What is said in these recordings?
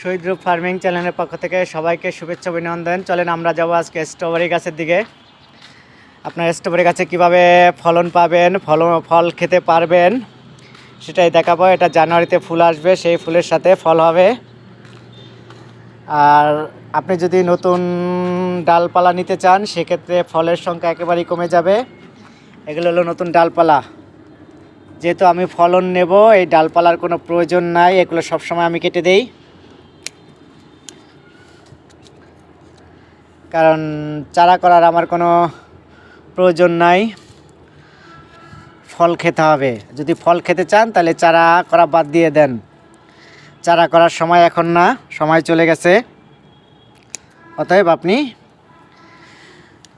শহীদ group farming চ্যানেলের পক্ষ থেকে সবাইকে শুভেচ্ছা, অভিনন্দন। চলেন আমরা যাব আজকে স্ট্রবেরি গাছের দিকে। আপনার স্ট্রবেরি গাছে কীভাবে ফলন পাবেন ফল ফল খেতে পারবেন, সেটাই দেখাবো। এটা জানুয়ারিতে ফুল আসবে, সেই ফুলের সাথে ফল হবে। আর আপনি যদি নতুন ডালপালা নিতে চান, সেক্ষেত্রে ফলের সংখ্যা একেবারেই কমে যাবে। এগুলো হলো নতুন ডালপালা। যেহেতু আমি ফলন নেব, এই ডালপালার কোনো প্রয়োজন নাই, এগুলো সবসময় আমি কেটে দেই। কারণ চারা করার আমার কোনো প্রয়োজন নাই। ফল খেতে হবে। যদি ফল খেতে চান, তাহলে চারা করা বাদ দিয়ে দেন। চারা করার সময় এখন না, সময় চলে গেছে। অতএব আপনি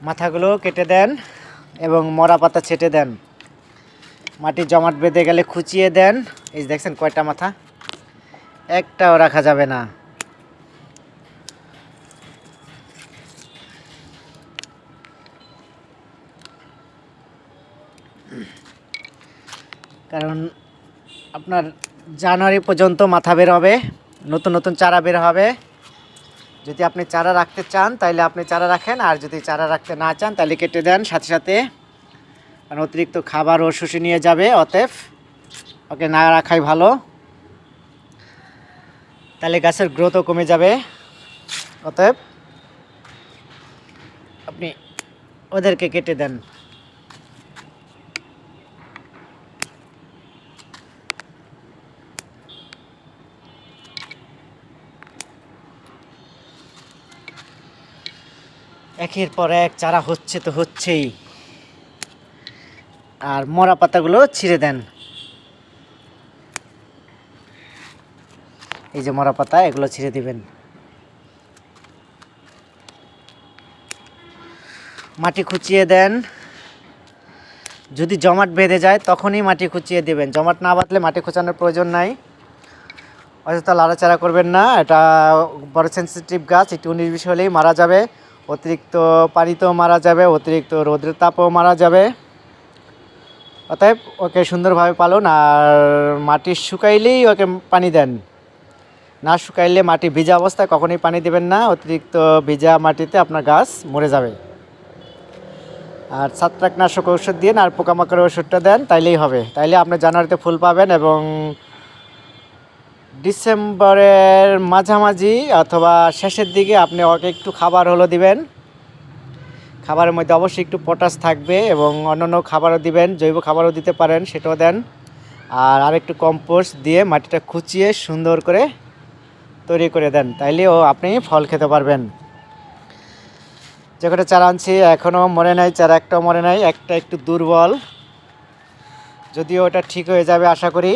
মাথাগুলো কেটে দেন এবং মরা পাতা ছেটে দেন। মাটি জমাট বেঁধে গেলে খুচিয়ে দেন। এই দেখছেন কয়টা মাথা? একটাও রাখা যাবে না। কারণ আপনার জানুয়ারি পর্যন্ত মাথা বের হবে, নতুন নতুন চারা বের হবে। যদি আপনি চারা রাখতে চান তাহলে আপনি চারা রাখেন, আর যদি চারা রাখতে না চান তাহলে কেটে দেন সাথে সাথে। কারণ অতিরিক্ত খাবার ও শুষে নিয়ে যাবে অতএব, ওকে না রাখাই ভালো। তাহলে গাছের গ্রোথও কমে যাবে। অতএব, আপনি ওদেরকে কেটে দেন। একের পর এক চারা হচ্ছে তো হচ্ছেই। আর মরা পাতাগুলো ছিঁড়ে দেন। এই যে মরা পাতা, এগুলো ছিঁড়ে দিবেন। মাটি খুঁচিয়ে দেন। যদি জমাট বেঁধে যায়, তখনই মাটি খুঁচিয়ে দেবেন। জমাট না বাঁধলে মাটি খোঁচানোর প্রয়োজন নাই। অযথা লাড়াচাড়া করবেন না। এটা বড় সেন্সিটিভ গাছ একটু উনিশ বিশ হলেই মারা যাবে। অতিরিক্ত পানিতেও মারা যাবে, অতিরিক্ত রোদের তাপও মারা যাবে। অতএব ওকে সুন্দরভাবে পালন আর মাটি শুকাইলেই ওকে পানি দেন। না শুকাইলে মাটি ভিজা অবস্থায় কখনোই পানি দেবেন না, অতিরিক্ত ভিজা মাটিতে আপনার গাছ মরে যাবে। আর ছত্রাকনাশক ওষুধ দিন আর পোকামাকড়ের ওষুধটা দেন, তাইলেই হবে। তাইলে আপনি জানুয়ারিতে ফুল পাবেন এবং ডিসেম্বরের মাঝামাঝি অথবা শেষের দিকে আপনি ওকে একটু খাবার হলো দিবেন। খাবারের মধ্যে অবশ্যই একটু পটাশ থাকবে এবং অন্যান্য খাবারও দিবেন, জৈব খাবারও দিতে পারেন, সেটাও দেন। আর আরেকটু কম্পোস্ট দিয়ে মাটিটা খুচিয়ে সুন্দর করে তৈরি করে দেন তাইলে ও আপনি ফল খেতে পারবেন। যে কটা চারা আনছি, এখনও মরে নাই, চারা একটাও মরে নাই, একটা একটু দুর্বল। যদিও ওটা ঠিক হয়ে যাবে, আশা করি।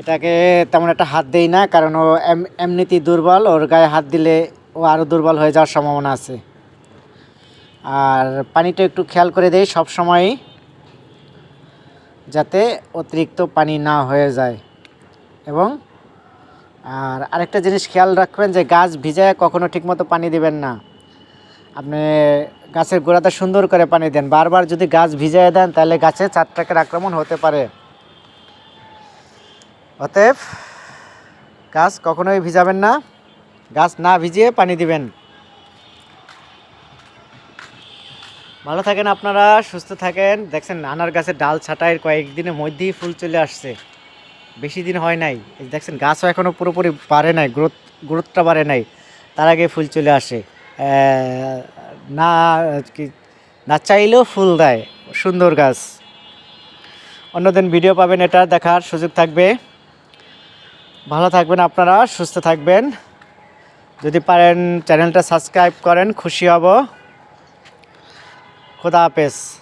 এটাকে তেমন একটা হাত দেই না, কারণ ও এম- এমনিতেই দুর্বল, ওর গায়ে হাত দিলে ও আরও দুর্বল হয়ে যাওয়ার সম্ভাবনা আছে। আর পানিটা একটু খেয়াল করে দেই সব সময়ই যাতে অতিরিক্ত পানি না হয়ে যায়। এবং, আর আরেকটা জিনিস খেয়াল রাখবেন যে গাছ ভিজায় কখনো ঠিকমতো পানি দিবেন না। আপনি গাছের গোড়াতে সুন্দর করে পানি দেন। বারবার যদি গাছ ভিজায় দেন, তাহলে গাছে চারটাকের আক্রমণ হতে পারে। অতএব গাছ কখনোই ভিজাবেন না। গাছ না ভিজিয়ে পানি দিবেন। ভালো থাকেন আপনারা, সুস্থ থাকেন। দেখছেন আনার গাছের ডাল ছাটাইয়ের কয়েকদিনের মধ্যেই ফুল চলে আসছে। বেশি দিন হয় নাই। দেখছেন গাছও এখনও পুরোপুরি বাড়ে নাই, গ্রোথ, গ্রোথটা বাড়ে নাই। তার আগে ফুল চলে আসে। না, কি, না চাইলেও ফুল দেয়। সুন্দর গাছ। অন্যদিন ভিডিও পাবেন এটা দেখার সুযোগ থাকবে। ভালো থাকবেন আপনারা সুস্থ থাকবেন। যদি পারেন চ্যানেলটা সাবস্ক্রাইব করেন খুশি হব। খোদা হাফেজ।